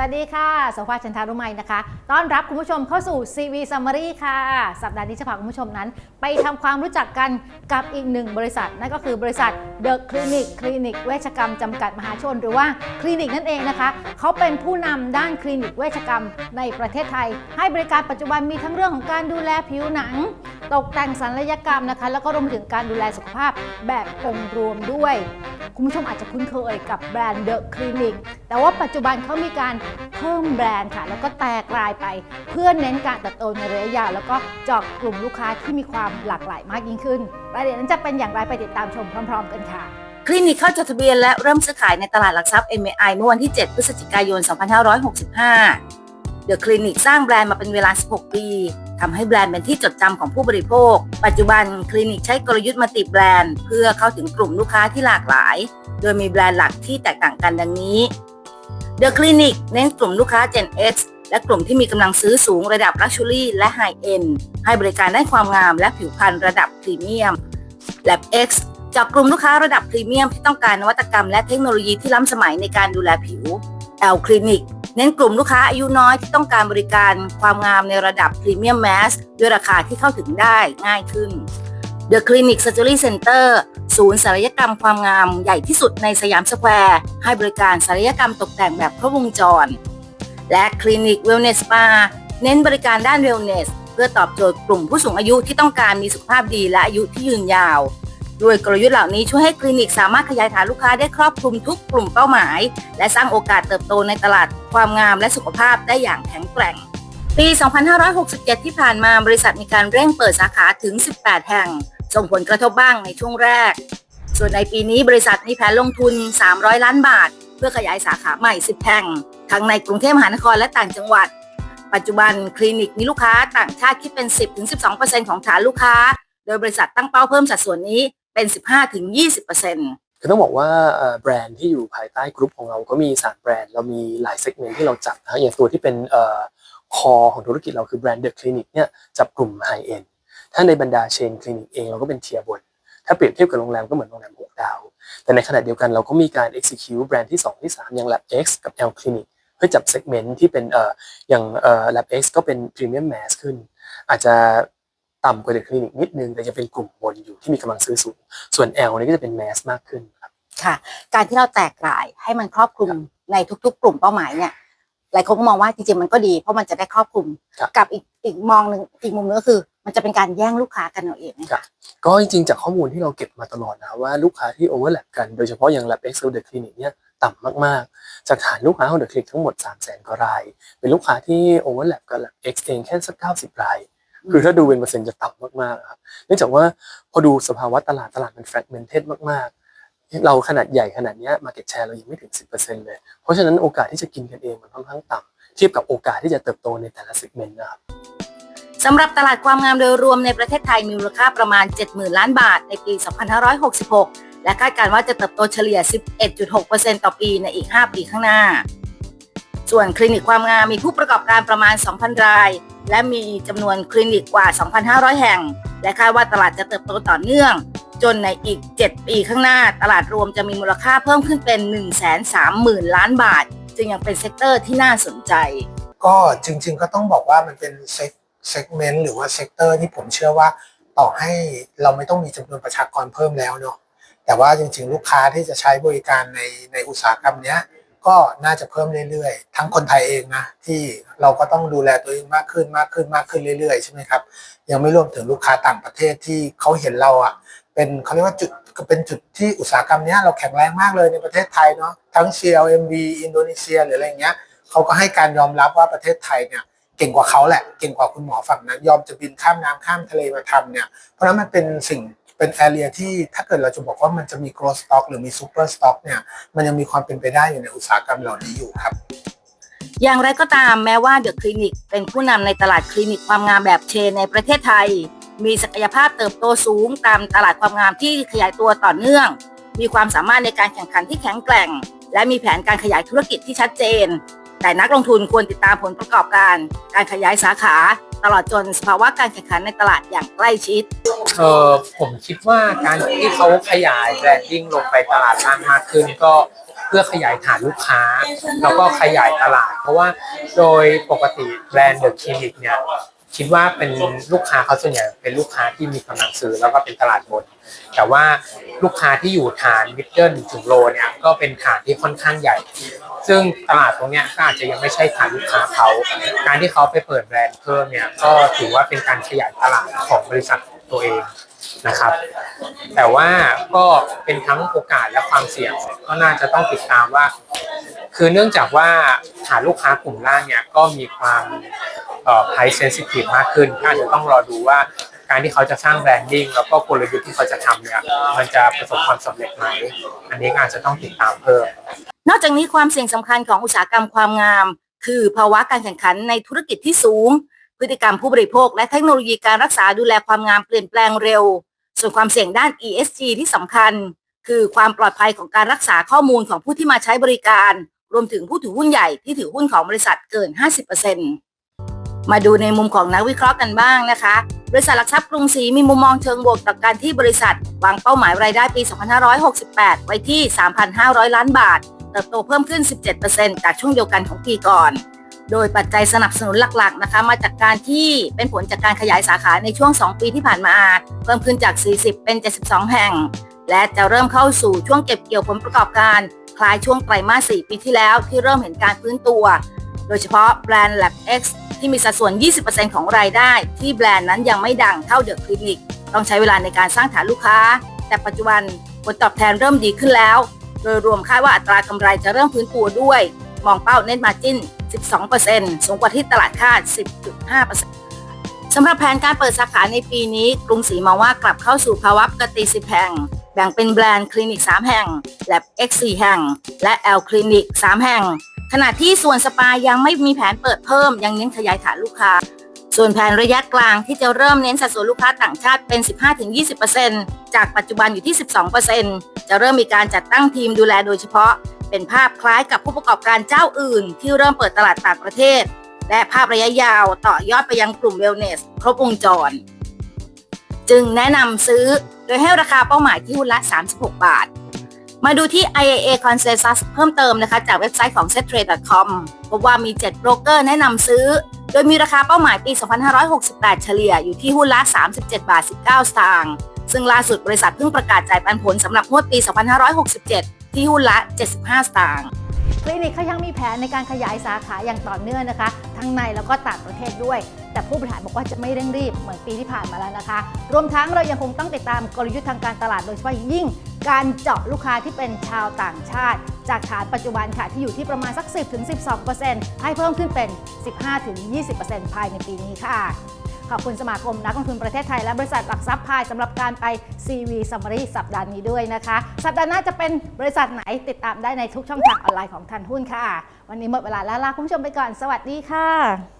สวัสดีค่ะโสภาชันทารุไมยนะคะ ต้อนรับคุณผู้ชมเข้าสู่ CV Summary ค่ะ สัปดาห์นี้จะพาคุณผู้ชมนั้น ไปทำความรู้จักกันกับอีกหนึ่งบริษัท นั่นก็คือบริษัท The Clinic คลินิกเวชกรรมจำกัดมหาชน หรือว่าคลินิกนั่นเองนะคะ เขาเป็นผู้นำด้านคลินิกเวชกรรมในประเทศไทย ให้บริการปัจจุบันมีทั้งเรื่องของการดูแลผิวหนัง ตกแต่งศัลยกรรมนะคะ แล้วก็รวมถึงการดูแลสุขภาพแบบองค์รวมด้วย คุณผู้ชมอาจจะคุ้นเคยกับแบรนด์ The Clinic แต่ว่าปัจจุบันเขามีการเพิ่มแบรนด์ค่ะ แล้วก็แตกรายไปเพื่อเน้นการเติบโตในระยะยาวแล้วก็เจาะกลุ่มลูกค้าที่มีความหลากหลายมากยิ่งขึ้น รายละเอียดนั้นจะเป็นอย่างไรไปติดตามชมพร้อม ๆ กันค่ะคลินิกเข้าจดทะเบียนและเริ่มซื้อขายในตลาดหลักทรัพย์ MAI เมื่อวันที่ 7 พฤศจิกายน 2565 เดอะคลินิกสร้างแบรนด์มาเป็นเวลา 16 ปี ทำให้แบรนด์เป็นที่จดจำของผู้บริโภค ปัจจุบันคลินิกใช้กลยุทธ์มัลติแบรนด์ เพื่อเข้าถึงกลุ่มลูกค้าที่หลากหลาย โดยมีแบรนด์หลักที่แตกต่างกันดังนี้ The Clinic เน้นกลุ่มลูกค้า Gen X และกลุ่มที่มีกำลังซื้อสูงระดับ Luxury และ High End ให้บริการด้านความงามและผิวพรรณระดับพรีเมียม Lab X เจากกลุ่มลูกค้าระดับพรีเมียมที่ต้องการนวัตกรรมและเทคโนโลยีที่ล้ำสมัยในการดูแลผิว L Clinic เน้นกลุ่มลูกค้าอายุน้อยที่ต้องการบริการความงามในระดับพรีเมียมแมสด้วยราคาที่เข้าถึงได้ง่ายขึ้น The Clinic Surgery Center ศูนย์ศัลยกรรมความงามใหญ่ที่สุดในสยามสแควร์ ให้บริการศัลยกรรมตกแต่งแบบครบวงจร และคลินิก Wellness Spa เน้นบริการด้าน Wellness เพื่อตอบโจทย์กลุ่มผู้สูงอายุที่ต้องการมีสุขภาพดีและอายุที่ยืนยาว ด้วยกลยุทธ์เหล่านี้ช่วยให้คลินิกสามารถขยายฐานลูกค้าได้ครอบคลุมทุกกลุ่มเป้าหมาย และสร้างโอกาสเติบโตในตลาดความงามและสุขภาพได้อย่างแข็งแกร่ง ปี 2567 ที่ผ่านมาบริษัทมีการเร่งเปิดสาขาถึง 18 แห่ง ส่งผลกระทบบ้างในช่วงแรก ส่วนในปีนี้บริษัทมีแผนลงทุน 300 ล้านบาท เพื่อขยายสาขาใหม่ 10 แห่ง ทั้งในกรุงเทพมหานครและต่างจังหวัดปัจจุบันคลินิกมีลูกค้าต่างชาติคิดเป็น 10-12%ของฐานลูกค้า โดยบริษัทตั้งเป้าเพิ่มสัดส่วนนี้ เป็น 15-20%คือต้องบอกว่าแบรนด์ที่อยู่ภายใต้กรุ๊ปของเราก็มีสามแบรนด์เรามีหลายเซกเมนต์ที่เราจับนะอย่างตัวที่เป็นคอของธุรกิจเราคือแบรนด์เดอะคลินิกเนี่ยจับกลุ่มไฮเอ็นถ้าในบรรดาเชนคลินิกเองเราก็เป็นเทียบน ถ้าเปรียบเทียบกับโรงแรมก็เหมือนโรงแรมหกดาว แต่ในขณะเดียวกันเราก็มีการ execute แบรนด์ที่ 2 ที่ 3 อย่าง Lab X กับ L Clinic เพื่อจับเซกเมนต์ที่เป็นเอ่ออย่างเอ่อ Lab X ก็เป็น Premium Mass ขึ้น อาจจะ ต่ำกว่า The Clinic นิดนึงแต่ยังเป็นกลุ่มบนอยู่ที่มีกำลังซื้อสูง ส่วน L นี่ก็จะเป็น Mass มากขึ้นครับ ค่ะ การที่เราแตกรายให้มันครอบคลุมในทุกๆ กลุ่มเป้าหมายเนี่ยหลายคนก็มองว่าจริงๆมันก็ดี เพราะมันจะได้ครอบคลุมครับกับอีกอีกมองหนึ่งอีกมุมนึงก็คือ มันจะเป็นการแย่งลูกค้ากันเอาเองนะครัคะบ ก็จริงๆ จากข้อมูลที่เราเก็บมาตลอดนะว่าลูกค้าที่ overlap กันโดยเฉพาะอย่าง Lab X กับ The Clinic เนี่ยต่ำมากๆ จากฐานลูกค้าของ The Clinic ทั้งหมด 3 0 0 0 0 0 กว่าราย เป็นลูกค้าที่ overlap กับ Lab X เองแค่สัก 90 ราย คือถ้าดูเป็นเปอร์เซ็นต์จะต่ำมากๆครับเนื่องจากว่าพอดูสภาวะตลาดตลาดมัน fragmented มากๆ เราขนาดใหญ่ขนาดเนี้ย market share เรายังไม่ถึง 10%เลย เพราะฉะนั้นโอกาสที่จะกินกันเองมันค่อนข้างต่ำเทียบกับโอกาสที่จะเติบโตในแต่ละ segment นะครับสำหรับตลาดความงามโดยรวมในประเทศไทยมีมูลค่าประมาณ 70,000 ล้านบาทในปี 2566 และคาดการณ์ว่าจะเติบโตเฉลี่ย 11.6%ต่อปีในอีก 5 ปีข้างหน้า ส่วนคลินิกความงามมีผู้ประกอบการประมาณ 2,000 ราย และมีจำนวนคลินิกกว่า 2,500 แห่ง และคาดว่าตลาดจะเติบโตต่อเนื่อง จนในอีก 7 ปีข้างหน้า ตลาดรวมจะมีมูลค่าเพิ่มขึ้นเป็น 130,000 ล้านบาท จึงยังเป็นเซกเตอร์ที่น่าสนใจ ก็จริงๆก็ต้องบอกว่ามันเป็นเซกเซกเมนต์หรือว่าเซกเตอร์ที่ผมเชื่อว่าต่อให้เราไม่ต้องมีจำนวนประชากรเพิ่มแล้วเนาะแต่ว่าจริงๆ ลูกค้าที่จะใช้บริการในในอุตสาหกรรมเนี้ย ก็น่าจะเพิ่มเรื่อยๆ ทั้งคนไทยเองนะที่เราก็ต้องดูแลตัวเองมากขึ้นมากขึ้นมากขึ้นเรื่อยๆใช่ไหมครับยังไม่รวมถึงลูกค้าต่างประเทศที่เขาเห็นเราอะเป็นเขาเรียกว่าจุดเป็นจุดที่อุตสาหกรรมนี้เราแข็งแรงมากเลยในประเทศไทยเนาะทั้ง CLMV อินโดนีเซียหรืออะไรเงี้ยเขาก็ให้การยอมรับว่าประเทศไทยเนี่ยเก่งกว่าเขาแหละ เก่งกว่าคุณหมอฝั่งนั้น ยอมจะบินข้ามน้ำข้ามทะเลมาทำเนี่ย เพราะฉะนั้นมันเป็นสิ่ง เป็นแอเรียที่ถ้าเกิดเราจะบอกว่ามันจะมี growth stock หรือมี super stock เนี่ยมันยังมีความเป็นไปได้อยู่ในอุตสาหกรรมเหล่านี้อยู่ครับ อย่างไรก็ตามแม้ว่าเดอะคลินิกเป็นผู้นำในตลาดคลินิกความงามแบบเชนในประเทศไทย มีศักยภาพเติบโตสูงตามตลาดความงามที่ขยายตัวต่อเนื่อง มีความสามารถในการแข่งขันที่แข็งแกร่ง และมีแผนการขยายธุรกิจที่ชัดเจน แต่นักลงทุนควรติดตามผลประกอบการ การขยายสาขา ตลอดจนสภาวะการแข่งขันในตลาดอย่างใกล้ชิด เออผมคิดว่าการที่เขาขยายแบรนดิ้งลงไปตลาดล่างมากขึ้นก็เพื่อขยายฐานลูกค้า แล้วก็ขยายตลาด เพราะว่าโดยปกติแบรนด์เดอะคลินิกเนี่ย คิดว่าเป็นลูกค้าเขาส่วนใหญ่เป็นลูกค้าที่มีกำลังซื้อแล้วก็เป็นตลาดบน แต่ว่าลูกค้าที่อยู่ฐานมิดเดิลถึงโลเนี่ยก็เป็นฐานที่ค่อนข้างใหญ่ ซึ่งตลาดตรงเนี้ยก็อาจจะยังไม่ใช่ฐานลูกค้าเขา การที่เขาไปเปิดแบรนด์เพิ่มเนี่ยก็ถือว่าเป็นการขยายตลาดของบริษัทตัวเองนะครับ แต่ว่าก็เป็นทั้งโอกาสและความเสี่ยงก็น่าจะต้องติดตามว่า คือเนื่องจากว่าฐานลูกค้ากลุ่มล่างเนี่ยก็มีความ เอ่อ price sensitive มากขึ้นก็อาจจะต้องรอดูว่าการที่เขาจะสร้างแบรนดิ้งแล้วก็กลยุทธ์ที่เขาจะทำเนี่ยมันจะประสบความสำเร็จไหมอันนี้ก็อาจจะต้องติดตามเพิ่ม นอกจากนี้ความเสี่ยงสำคัญของอุตสาหกรรมความงาม คือภาวะการแข่งขันในธุรกิจที่สูง พฤติกรรมผู้บริโภค และเทคโนโลยีการรักษาดูแลความงามเปลี่ยนแปลงเร็ว ส่วนความเสี่ยงด้าน ESG ที่สำคัญ คือความปลอดภัยของการรักษาข้อมูลของผู้ที่มาใช้บริการ รวมถึงผู้ถือหุ้นใหญ่ที่ถือหุ้นของบริษัทเกิน 50% มาดูในมุมของนักวิเคราะห์กันบ้างนะคะ บริษัทหลักทรัพย์กรุงศรีมีมุมมองเชิงบวกต่อการที่บริษัทวางเป้าหมายรายได้ปี 2568 ไว้ที่ 3,500 ล้านบาท เติบโตเพิ่มขึ้น 17%จากช่วงเดียวกันของปีก่อน โดยปัจจัยสนับสนุนหลักๆนะคะ มาจากการที่เป็นผลจากการขยายสาขาในช่วง 2 ปีที่ผ่านมา เพิ่มขึ้นจาก 40 เป็น 72 แห่ง และจะเริ่มเข้าสู่ช่วงเก็บเกี่ยวผลประกอบการคล้ายช่วงไตรมาส 4 ปีที่แล้วที่เริ่มเห็นการฟื้นตัว โดยเฉพาะแบรนด์ Lab X ที่มีสัดส่วน 20%ของรายได้ ที่แบรนด์นั้นยังไม่ดังเท่าเดอะคลินิก ต้องใช้เวลาในการสร้างฐานลูกค้า แต่ปัจจุบันผลตอบแทนเริ่มดีขึ้นแล้ว โดยรวมคาดว่าอัตรากำไรจะเริ่มฟื้นตัวด้วย มองเป้าเน็ตมาจิ้น 12%สูงกว่าที่ตลาดคาด 10.5%สำหรับแผนการเปิดสาขาในปีนี้ กรุงศรีมองว่ากลับเข้าสู่ภาวะปกติ10แห่งแบ่งเป็นแบรนด์คลินิก 3 แห่ง Lab X 4 แห่ง และ L คลินิก 3 แห่ง ขณะที่ส่วนสปายังไม่มีแผนเปิดเพิ่ม ยังเน้นขยายฐานลูกค้า ส่วนแผนระยะกลางที่จะเริ่มเน้นสัดส่วนลูกค้าต่างชาติเป็น 15-20%จากปัจจุบันอยู่ที่ 12%จะเริ่มมีการจัดตั้งทีมดูแลโดยเฉพาะ เป็นภาพคล้ายกับผู้ประกอบการเจ้าอื่น ที่เริ่มเปิดตลาดต่างประเทศ และภาพระยะยาวต่อยอดไปยังกลุ่มเวลเนส ครบวงจร จึงแนะนำซื้อโดยให้ราคาเป้าหมายที่หุ้นละ 36 บาท มาดูที่ IAA Consensus เพิ่มเติมนะคะ จากเว็บไซต์ของ settrade.com พบว่ามี 7 โบรกเกอร์แนะนำซื้อ โดยมีราคาเป้าหมายปี 2568 เฉลี่ยอยู่ที่หุ้นละ 37 บาท 19 สตางค์ซึ่งล่าสุดบริษัทเพิ่งประกาศจ่ายปันผลสำหรับงวดปี 2567 ที่หุ้นละ 75 สตางค์ ลินิกเขายังมีแผนในการขยายสาขาอย่างต่อเนื่องนะคะ ทั้งในแล้วก็ต่างประเทศด้วย แต่ผู้บริหารบอกว่าจะไม่เร่งรีบเหมือนปีที่ผ่านมาแล้วนะคะ รวมทั้งเรายังคงต้องติดตามกลยุทธ์ทางการตลาดโดยเฉพาะยิ่งการเจาะลูกค้าที่เป็นชาวต่างชาติ จากฐานปัจจุบันค่ะที่อยู่ที่ประมาณสัก 10-12%ให้เพิ่มขึ้นเป็น 15-20%ภายในปีนี้ค่ะ ขอบคุณสมาคมนักลงทุนประเทศไทยและบริษัทหลักทรัพย์พายสำหรับการไป CV Summary สัปดาห์นี้ด้วยนะคะ สัปดาห์หน้าจะเป็นบริษัทไหนติดตามได้ในทุกช่องทางออนไลน์ของทันหุ้นค่ะ วันนี้หมดเวลาแล้วลาคุณผู้ชมไปก่อน สวัสดีค่ะ